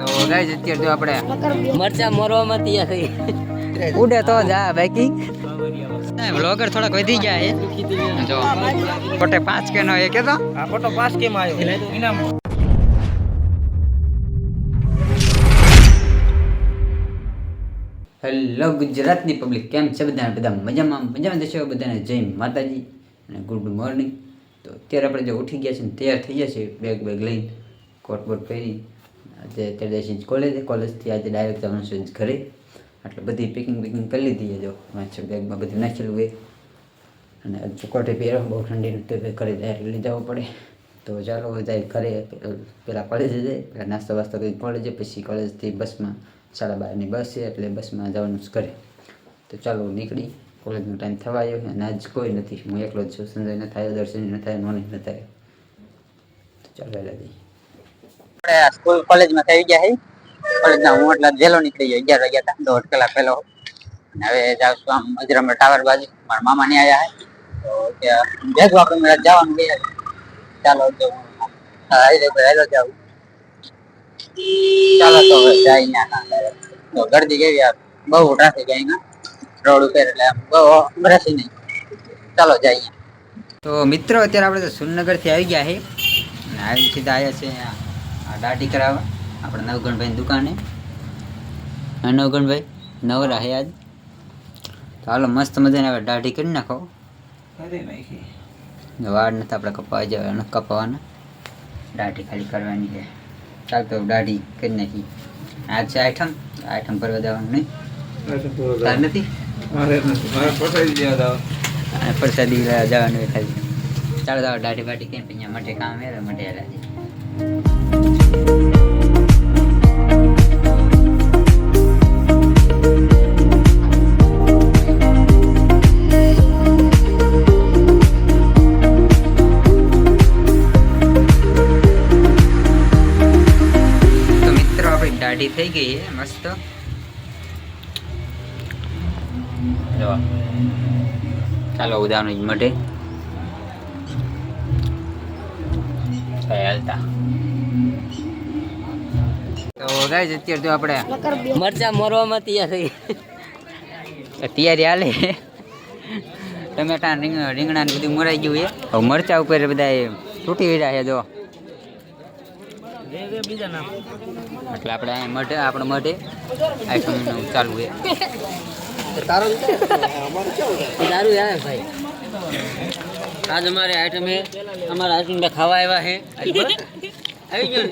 તો ગાઈસ અત્યારે જો આપણે મરચા મોરવામાં તૈયાર થઈ. ઉડે તો જા બાકી વ્લોગર થોડાક વધી ગયા છે. જો પોતે પાંચ કે નો એ કેતો? આ ફોટો પાસ કેમ આવ્યો. ઇનામ. હેલો ગુજરાતની પબ્લિક કેમ છે બધા બધા મજામાં? મજામાં જશો બધાને? જય માતાજી અને ગુડ મોર્નિંગ તો અત્યારે આપણે જો ઉઠી ગયા છે ને તૈયાર થઈ ગયા છે બેગ બેગ લઈને કોટ બોટ પહેરી. આજે જઈશું કોલેજે કોલેજથી આજે ડાયરેક્ટ જવાનું છે ઘરે. એટલે બધી પેકિંગ પેકિંગ કરી લીધી જો વાંચો બેગમાં બધું નાખેલું હોય. અને ચોકોટી પહેરો બહુ ઠંડી તો ઘરે ડાયરેક્ટ લઈ જવું પડે. તો ચાલો જાય ઘરે. પહેલાં કોલેજે જાય. પહેલાં નાસ્તો વાસ્તો કરી કોલેજે પછી કોલેજથી બસમાં સાડા બારની બસ છે. એટલે બસમાં જવાનું જ કરે તો ચાલો, નીકળી. કોલેજનો ટાઈમ થવા આવ્યો અને આજ કોઈ નથી. હું એકલો જ છું. સંજય ન થાય દર્શન ન થાય મોની ન થાય. તો ચાલો એટલે આપણે સ્કૂલ કોલેજમાં થઈ ગયા હઈ કોલેજના હું એટલે જેલો નીકળી ગયો, અગિયાર વાગ્યા હતા. દોઢ કલાક પહેલો અને હવે જાઉં છું આમ અજરામર ટાવર બાજુ. મારા મામા ની આવ્યા હે. તો ભેગું આપણે જવાનું ગયા ચાલો હાઈવે પર જાઉં. ચાલો તો હવે જાય તો ગરદી કેવી આ? બહુ ટ્રાફિક અહીંયા રોડ ઉપર એટલે બહુ રસી નહીં. ચાલો જઈએ તો મિત્રો, અત્યારે આપણે તો સુરનગરથી આવી ગયા છે આવી સીધા આવ્યા છે અહીંયા આ દાઢી કરાવવા. આપણે નવગણભાઈની દુકાને. હા નવગણભાઈ નવરા હે આજ. તો હાલો મસ્ત મજાને હવે દાઢી કરી નાખો. કરી નાખી. વાળ નથી આપણે કપાવા જવાના કપાવાના. દાઢી ખાલી કરવાની છે. ચાલ તો દાઢી કરી નાખી. આજ છે આઠમ. આઠમ ભરવા જવાનું નહીં. તાર નથી? મારે નથી. મારે પસાઈ દેવા અને પ્રસાદી લેવા જવાનું હોય ખાલી. ચાલો તો દાઢી બાઢી કેમ અહીંયા માટે કામ હે તો માટે દાઢી થઈ ગઈ છે મસ્ત. ચાલો ઉદાહરણ મટે હાલતા. તો ગાઈસ અત્યારે તો આપણે મરચા મોરવામાં તૈયાર થઈ. તૈયારી હાલે. ટમેટા રીંગ રીંગણા ને બધું મરાઈ ગયું છે. હવે મરચા ઉપર બધા તૂટી રહ્યા છે જો. એટલે આપણે અહીં મઢે આપણે મઢે આઈટમ ચાલુ છે. તારું સારું યાર ભાઈ. આજ અમારે આઈટમ હે અમારા આઈટમ ખાવા આવ્યા હે આવી ગયો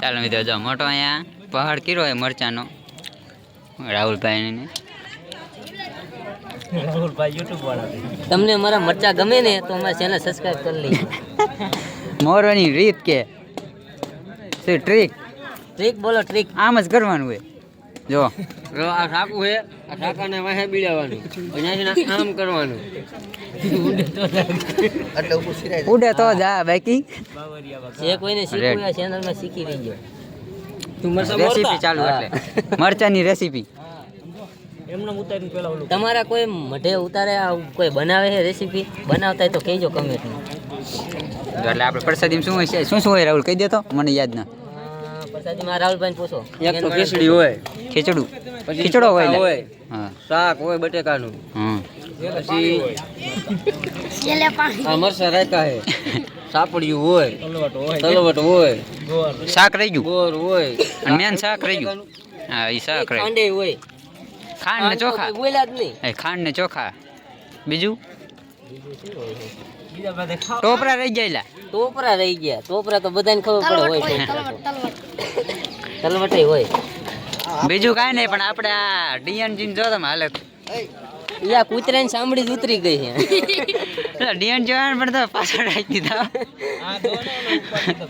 ચાલો મિત્રો જો મોટો અહીંયા પહાડ કીરો હોય મરચાનો રાહુલભાઈ ને રાહુલભાઈ યુટ્યુબ વાળા તમને અમારા મરચા ગમે ને તો અમારા ચેનલ સબસ્ક્રાઇબ કરી લઈએ મોરવાની રીત કે શું ટ્રીક ટ્રીક બોલો ટ્રીક આમ જ કરવાનું હોય. જો. આ ઠાકુ હે આ ઠાકાને વાહે બીડાવાનું. અહીંયાથી ના આમ કરવાનું. ઉડે તો જા બાકી. જે કોઈને શીખવું ચેનલમાં શીખી લેજો. તું મરચા રેસીપી ચાલુ એટલે. મરચાની રેસીપી એમને ઉતારીને પેલા ઓલું તમારા કોઈ મઢે ઉતારે આ કોઈ બનાવે છે રેસીપી બનાવતા હોય તો કહેજો કમેન્ટમાં એટલે આપણે પ્રસાદીમાં શું હોય છે શું શું હોય રાહુલ? કહી દેતો મને યાદ ના. પ્રસાદીમાં રાહુલભાઈ પૂછો. એક તો ખીચડી હોય ખીચડું. ખીચડો હોય હોય હા. શાક હોય બટેકાનું. હા. પછી આ મરસા રાયતા હે સાપડિયું હોય તલવટ હોય. શાક રહી ગયું. ગોર હોય અને મેન શાક રહી ગયું. હા એ શાક રહી હોય. ખાંડ ને ચોખા. બોલ્યા જ નહીં. એ ખાંડ ને ચોખા. બીજું? ટોપરા રહી ગયેલા ટોપરા રહી ગયા. ટોપરા તો બધાને ખબર પડે હોય તલવટે હોય. બીજું કાંઈ નહીં પણ આપણે આ ડીએનજી જો તમે હાલત યા કૂતરાની સાંભળી જ ઉતરી ગઈ છે ડીએન જવાન પણ તો પાછળ રાખી દીધા.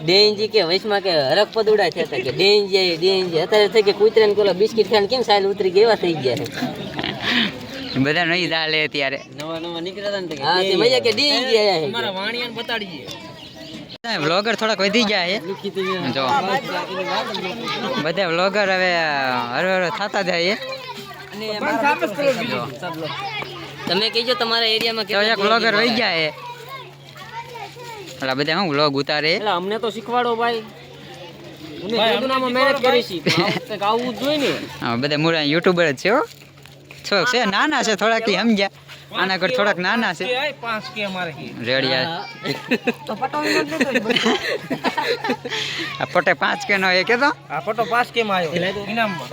ડેનજી કે વૈશમાં કે હરક પદુડા છે કે ડેનજી ડેનજી. અત્યારે થઈ કે કૂતરાને પેલો બિસ્કિટ ખાઈને કેમ સાલ ઉતરી ગયા એવા થઈ ગયા છે. બધા નહીં ચાલે ત્યારે નવા નવા નીકળ્યા હતા ને હા તે મજા કે ડેન્જી આયા છે. મારા વાણિયાને બતાડીએ. વ્લોગર થોડાક વધી ગયા છે. જો. બધા વ્લોગર હવે હરવર હરવે થતા જાય તમે કહેજો તમારા એરિયામાં કેવા એક વ્લોગર રહી ગયા હે એટલે બધા હું વ્લોગ ઉતારે એટલે અમને તો શીખવાડો ભાઈ. અમે વેદનામાં મહેનત કરી છે પણ આવું જ જોઈએ ને. હા બધા મોટા યુટ્યુબર જ છે હો. છો છે નાના છે થોડાક સમજ્યા. આના કર થોડાક નાના છે. પાંચ કે અમારે રેડિયા. તો પટાવી આ પટે પાંચ કે નો એ કેતો આ પટો પાંચ કેમ આવ્યો. ઇનામમાં.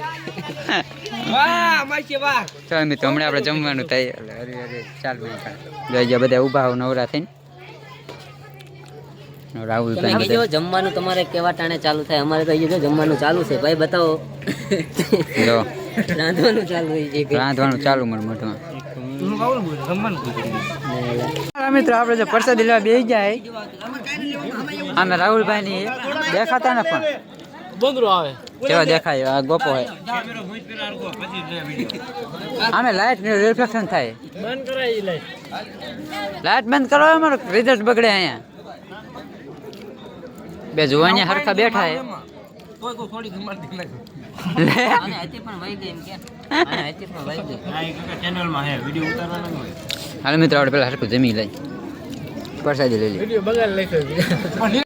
વાહ માસી વાહ. ચાલ મિત્રો હમણાં આપણે જમવાનું થાય એટલે ચાલ જોઈ ગયા બધા ઊભા હોવ નવરા થઈને. રાહુલ જમવાનું તમારે કેવા ટાણે ચાલુ થાય? અમારે તો અહીંયા જો જમવાનું ચાલુ છે. ભાઈ બતાવો. જો. રાંધવાનું ચાલુ રાંધવાનું ચાલુ મને મોઢમાં. મિત્રો આપણે જો પ્રસાદી લેવા બે જાય આમે રાહુલભાઈ ની દેખાતા ને પણ? બંદરો આવે. કેવા દેખાય? આ ગોપો હોય આમે લાઈટ રિફ્લેક્શન થાય. બંધ કરાય લાઈટ લાઈટ બંધ કરો અમારો રિઝલ્ટ બગડે અહીંયા. બે જુવાની હરખા બેઠા હે. કોઈ કોઈ થોડી ગમત દે લે. આને હતી પણ વહી ગઈ એમ કે. હાલ મિત્રો આપણે પેલા હરખું જમી લઈ પરસાદી લઈ લઈ બગાડ લેખો